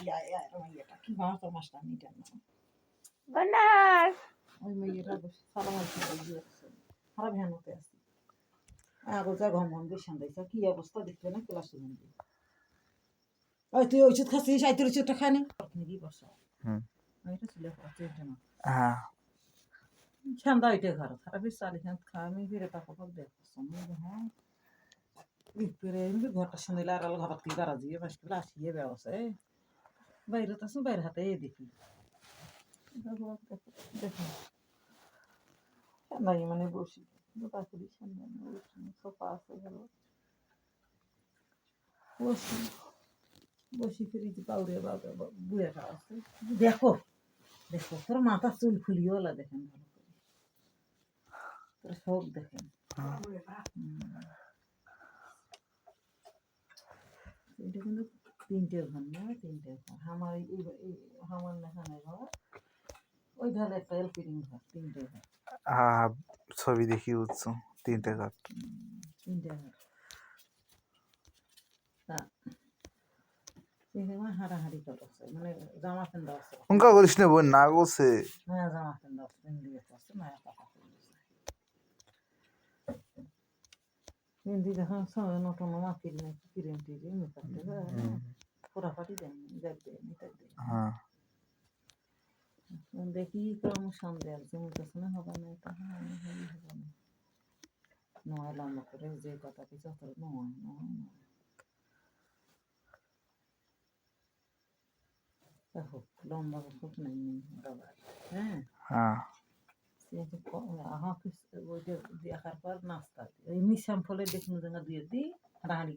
ইয়া ইয়া এর মেয়েটা কি বাবা তোর মাস্টার নি কেন বানার ওই মেয়েটা বসে সালাম আলাইকুম বলে আছে খারাপ আছে আগো যা ঘম ঘম বেশান দিয়েছে কি অবস্থা দেখলে না ক্লাসে মধ্যে ওই তুই ওষুধ খাচ্ছিস আই ওষুধটা খায় নি বসা হুম। এটা ছিল হ্যাঁ ঠান্ডা ওইটা ঘর খারাপ চালি খান খা আমি ফিরে তাকে পর দেখো হ্যাঁ ঘরটা শুনে আর ঘর থেকে গারা দিয়ে বাস করে আসিয়ে ব্যবসা বাইরে তো আসুন বাইরে হাতে দেখি দেখো ঠান্ডাই মানে বসি করি ঠান্ডা সোফা আছে ভালো বসি বসি ফিরি পাউরে বুড়ে আছে। দেখো দেখো তোর মাথা চুল ফুলিও লা দেখেন ভালো করে। তোর সব দেখেন। এটা কিন্তু তিনটে ঘর না তিনটে ঘর। আমার এই আমার এখানে ঘর। ওই ধারে একটা এলপিডিং ঘর তিনটে ঘর। হ্যাঁ ছবি দেখি উঠছো তিনটে কাঠ তিনটে ঘর। হাঁটাহাঁটি করছে মানে জামা প্যান্ট আছে। উনকা করিস না বোন না গোছে হ্যাঁ জামা প্যান্ট আছে প্যান্ট দিয়ে মায়া হিন্দি যখন সময় নতুন মা কিনে কিনে টিরে মেকআপ পাটি দেন দেখ দেন দেখ হ্যাঁ দেখি কম সন্দেহ জমি কাছে না হবে না এটা হবে না নয় লম্বা করে যে কথা কিছু অত নয় নয় নয় হোক লম্বা হোক নেই বাবা হ্যাঁ হ্যাঁ সে আহাকে ওইটা দেখার পর নাস্তা এই মিশাম ফলে দেখুন জায়গা দিয়ে দিই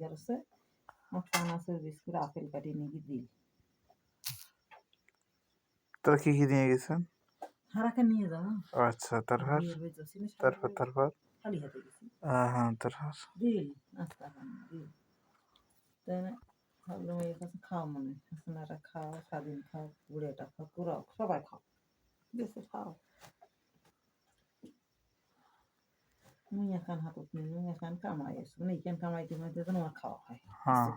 করছে আমার খানা সার্ভিস করে আপেল কাটি নিয়ে দিই তোরা কি কি নিয়ে গেছেন হারাকে নিয়ে যাব ও আচ্ছা তারপর তারপর তারপর খালি হাতে গেছি আহ, হ্যাঁ তারপর দিল নাস্তা দিল তাই না ভাবলাম এর কাছে খাও মনে খাও স্বাধীন খাও বুড়েটা খাও পুরাও সবাই খাও বেশি খাও মুই এখন হাতত নেই এখন কামাই আসব না এখান কামাইতে কামাইতে তো আমার খাওয়া হয় হ্যাঁ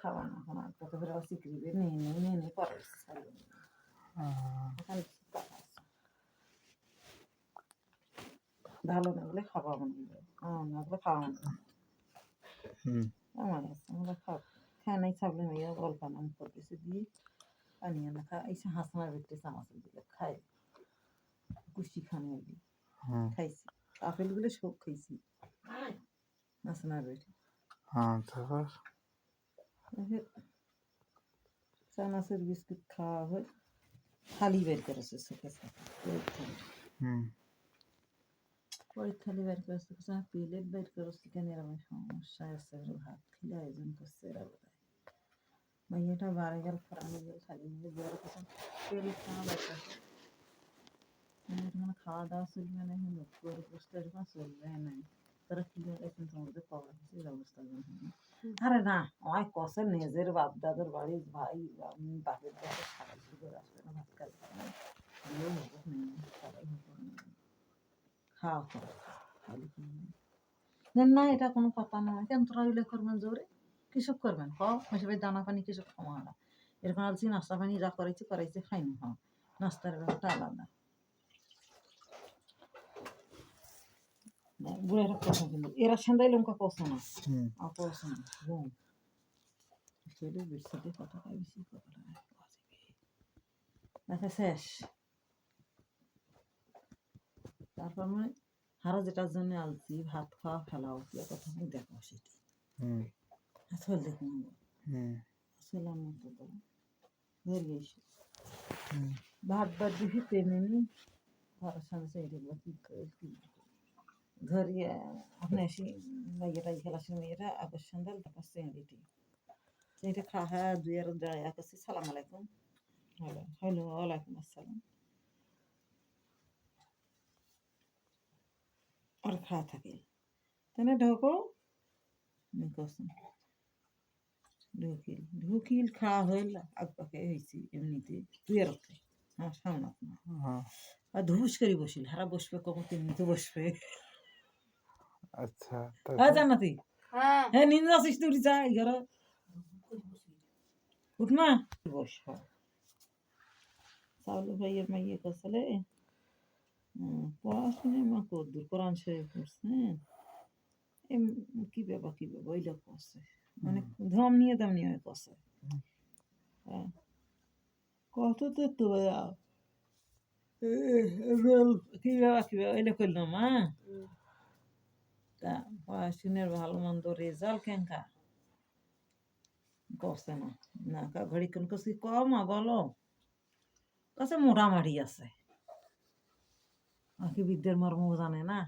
খাওয়া না আর কত করে বের নেই নেই নেই পরে। ভালো না বলে খাওয়া মনে আমার না বলে খাওয়া মনে হুম আমার আছে আমরা খাও খায় নাই ছাবলে মেয়ে গল্প নাম করতেছে দিয়ে পানি আনা খা এই হাসনার ভিতরে চামচ দিলে খাই কুষ্টি খানে খাইছি আপেলগুলো সব খাইছি হাসনার ভিতরে হ্যাঁ তারপর চানাচুর বিস্কুট খাওয়া হয় থালি বের করেছে সুখে সুখে ওই থালি হুম ওই থালি বের করেছে কিছু প্লেট বের করেছে কেন এরকম সমস্যা আছে ওর ভাত খেলে আয়োজন করছে এরা বোধ হয় মাইয়াটা বারে গেল ফরানো গেল থালি নিয়ে বের করছে প্লেট খাওয়া বের করছে এখানে খাওয়া দাওয়া চলবে না এখন গরু পোস্ত এরকম চলবে না তারা কি এখন তোমাদের পাওয়া গেছে এই অবস্থা আরে না আমায় কষে নিজের বাপ দাদার বাড়ির ভাই বাপের বাড়ি সারাই শুরু করে আসবে না ভাত না সবাই খাওয়া খাওয়া খালি না এটা কোনো কথা নয় কেন তোরা এগুলো করবেন জোরে কৃষক করবেন ক হিসেবে দানা পানি কৃষক খাওয়া এরকম আলছি নাস্তা পানি যা করাইছে করাইছে খাইনি হ্যাঁ নাস্তার ব্যাপারটা আলাদা বুড়ারা কথা কিন্তু এরা সেন্দাই লঙ্কা পছন্দ হুম আর পছন্দ সেটা বেশি কথা কয় বেশি কথা দেখা শেষ তারপর মানে হারা যেটার জন্য আলছি ভাত খাওয়া ফেলা উঠি কথা আমি দেখো সেটি হুম আসল হুম আসল আমার তো এসে হুম ভাত ভাত দিবি টেনে নি ঘরের সামনে সেই দেখব কি ঘরে আপনি এসে মেয়েরা খেলা শুনে মেয়েরা আগের সন্ধ্যাল তারপর চেঁড়িটি। চেঁড়ি খা হ্যাঁ দুই আর দাঁড়িয়ে আকাশে সালাম আলাইকুম। হ্যালো হ্যালো ওয়ালাইকুম আসসালাম। আর খাওয়া থাকে। না ঢোকো। ঢুকিল ঢুকিল খাওয়া হইল আগ পাকে হয়েছি এমনিতে তুই আর আমার সামনে হ্যাঁ। আর ধুস করে বসিল হারা বসবে কখন এমনিতে বসবে। আচ্ছা হ্যাঁ হ্যাঁ। হ্যাঁ নিন্দা আসিস তুই যা ঘর। উঠমা বস সাউলু ভাইয়ের মাইয়ে কাছলে পড়াশোনায় মা কদ্দুর কোরআন শরীফ পড়ছেন এম কি বাবা কি বাবা ওইটা করছে মানে ধম নিয়ে দাম নিয়ে করছে হ্যাঁ। কত তো তো কি বাবা কি বাবা ওইটা করলাম মা। তা পড়াশোনার ভালো মন্দ রেজাল্ট কেনকা করছে না। না কা ঘড়ি কোন কছি কমা বলো। কাছে মোটামুটি আছে। আঁকি বিদ্যার মর্ম জানে না।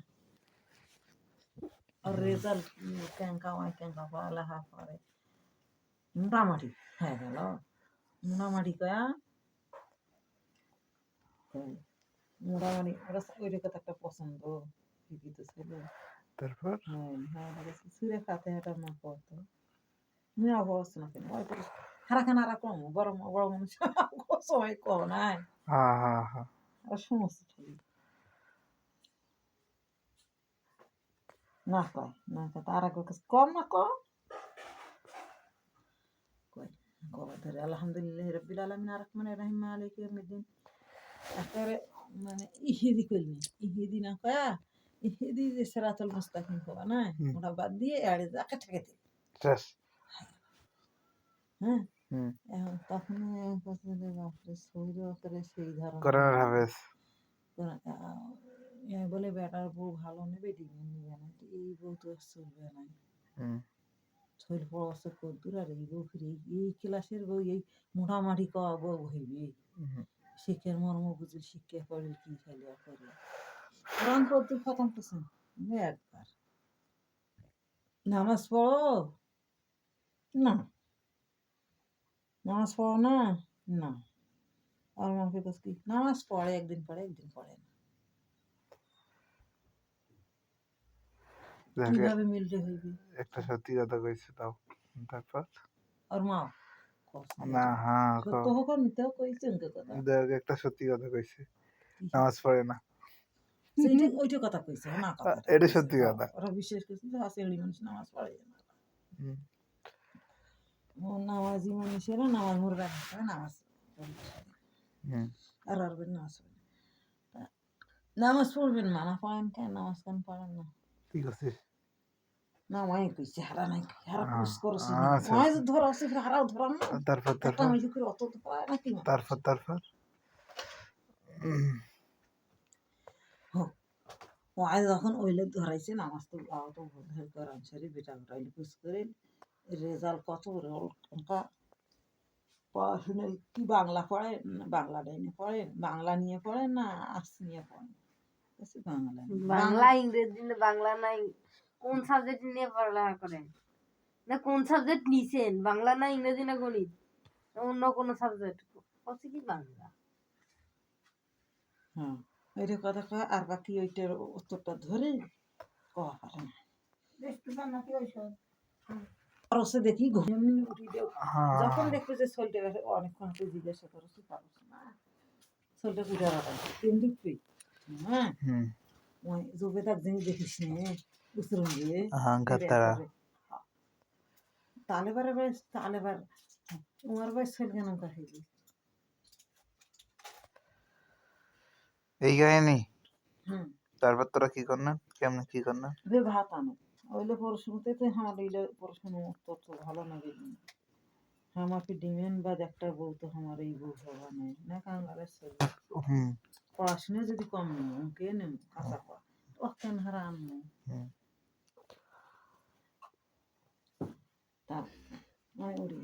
আর রেজাল্ট কেঙ্কা ওই কেঙ্কা পড়ালেখা করে। মোটামুটি হয়ে গেল মোটামুটি কয়া কই, মোটামুটি ওরা ওইটা কথা একটা পছন্দ। শিক্ষিত ছেলে তারপর? হ্যাঁ হ্যাঁ সুরে খাতে হাঁটা মা করতো। অবস্থা না কেন? হারাখান হারা কম বড় মানুষ কম নাই? হ্যাঁ হ্যাঁ হ্যাঁ খালি না কয় না কয় তার আগে কম না কম? কয় কবে ধরে আলহামদুলিল্লাহ রব্বিল আলমিন আর মানে রাহিম মালিক ইয়াউমিদ্দিন। একেবারে মানে ইহিদি না কয়া ইহিদি যে সেরাতুল মুস্তাকিম কবা না। ওটা বাদ দিয়ে আড়ে যাকে ঠেকে দিল শেষ। হ্যাঁ। হুম। এখন তখন পছন্দ বাপরে শরীর করে সেই ধরনের। করোনার হাফেজ। কোন- আহ, এ বলে বেটার বউ ভালো নেবে ডিমেন নেবে না তো এই বউ তো আর চলবে না। হুম। শরীর পড়াশো কদ্দুর আর এই বউ ফিরে এই- এই ক্লাসের বউ এই মোটামাটি ক বউ হইবে। শিক্ষার মর্ম বুঝে শিক্ষা করে কি খেলিয়া করে? কোরআন কদ্দুর খতম করছেন একবার নামাজ পড়ো না নামাজ পড়ো না না আর মাকে কাছে কি নামাজ পড়ে একদিন পড়ে একদিন পড়ে না যাকে কীভাবে মিলতে হইবে একটা সত্যি কথা কইছে তাও তারপর আর মা না হ্যাঁ সত্য হোক মিথ্যা কইছে কথা দেখ একটা সত্যি কথা কইছে নামাজ পড়ে না ওইটা কথা কইছে না এটা সত্যি কথা। ওরা বিশ্বাস করছে যে হাসি এলি মানুষ নামাজ পড়ে। ও নামাজি মানুষেরা নামাজ মুরগা খায় নামাজ আর আর নামাজ পড়ে নামাজ পড়বেন না না পড়েন কেন? নামাজ কেন পড়েন না? ঠিক আছে না মাই কইছে হারা নাই হারা পুষ করছে মাই ধরা আছে হারাও ধরা না। তারপর তারপর? মাইজি করে অত তো পায় না কি তারপর তারপর? উম, ওয়াই যখন ওইলে ধরাইছে নামাজ তো তো করান সারি বেটা উঠাইলে পুষ করে রেজাল্ট কত ওটা পড়াশুনে কি বাংলা পড়ে না বাংলা ডাইনে পড়ে বাংলা নিয়ে পড়ে না আর্টস নিয়ে পড়ে বাংলা নিয়ে। বাংলা ইংরেজি না বাংলা নাই কোন সাবজেক্ট নিয়ে পড়ালেখা করেন না কোন সাবজেক্ট নিছেন বাংলা না ইংরেজি না গণিত অন্য কোনো সাবজেক্ট কচ্ছে কি বাংলা হ্যাঁ ওইটা কথা কয় আর বাকি ওইটার উত্তরটা ধরে কওয়া পারে না। আর ওসে দেখি ঘুম উঠি দেও। হ্যাঁ। যখন দেখবে যে শরীরটা গেছে অনেকক্ষণ তুই জিজ্ঞাসা করো তুই পারছ না? শরীরটা উঠে রাখা তিন দিক তুই। হ্যাঁ? ওই জবে তাক জিনিস দেখিস নে উসরুন দিয়ে হাঙ্কার তারা তালে বারে বারে তালে তোমার বাই শরীর কেন কাহিলি এই কাহিনী হুম। তারপর তোরা কি করলেন? কেমনে কি করলেন? রে ভাত আনে। ওইলে পড়াশুনোতে তো আমার ওইলে পড়াশুনো উত্তর তো ভালো না গেলি আমাকে ডিমেন বাদ একটা বউ তো আমার এই বউ হওয়া নেই। না কাঙ্গালের হুম। পড়াশোনা যদি কম নেই অঙ্কে নেই কাঁচা পড়া ও কেন হারা আনব হুম। তা নয় উড়ি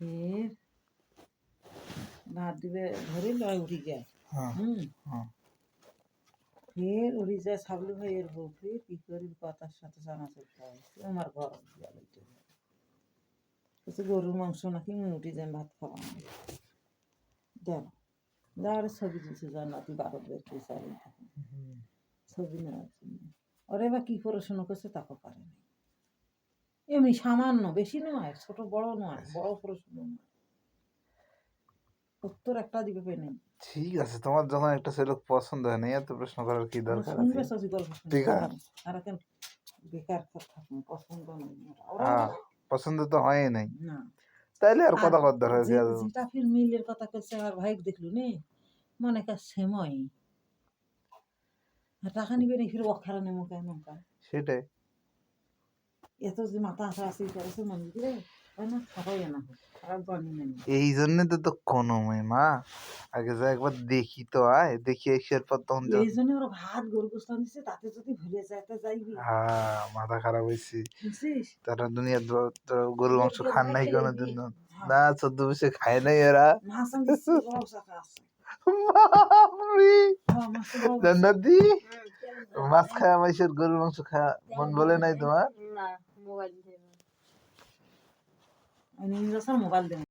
ফের ভাত দিবে ধরে লয় উড়ি যায় হ্যাঁ হ্যাঁ ফের উড়ি যায় সাবলু ভাইয়ের বউ ফের কি করি কথার সাথে জানা চলতে হয় আমার ঘর দিয়া লইতে কিছু গরুর মাংস নাকি মুটি যায় ভাত খাওয়া দেন যাওয়ার ছবি দিচ্ছে জান্নাতি ভারত বের করে চালিয়ে থাকে ছবি নেওয়ার জন্য। ওরে বা কী পড়াশোনা করছে তাকে পারে না এমনি সামান্য বেশি নয় ছোট বড় নয় বড় পড়াশোনা নয়। উত্তর একটা দিবে নেই? ঠিক আছে তোমার যখন একটা ছেলে পছন্দ হয় না এত প্রশ্ন করার কি দরকার শুনবে গল্প শুনবে। ঠিক আছে। আর এখন বেকার থাকুন পছন্দ নেই। হ্যাঁ পছন্দ তো হয়ই নাই। না। তাইলে আর কথা আর কর দরকার কি যে- আছে? যেটা ফির মিলের কথা করছে আমার ভাই দেখলু নে? মনে সেময় আর টাকা নিবে নি ফির অখারা নেমো কেন? সেটাই। এত যে মাথা আসা আসি করেছে মনে এই জন্য তো তো কোনো মেয়ে মা। আগে যা একবার দেখি তো আয়। দেখি এসের পর তখন যা- এই জন্য ওরা ভাত গরু গোস্ত দিচ্ছে তাতে যদি ভুলে যায় তা যাইবি। হ্যাঁ মাথা খারাপ হয়েছে বুঝছিস? তারা দুনিয়ার দ- দ- গরুর মাংস খান নাই কোনো দিন হ্যাঁ। না চোদ্দ বসে খায় নাই এরা। আছে। বাপরে! হ্যাঁ মাছ জান্নাতি? মাছ খায় মাইসের গরুর মাংস খায় মন বলে নাই তোমার? না মোবাইল আমি মোবাইল দেবো।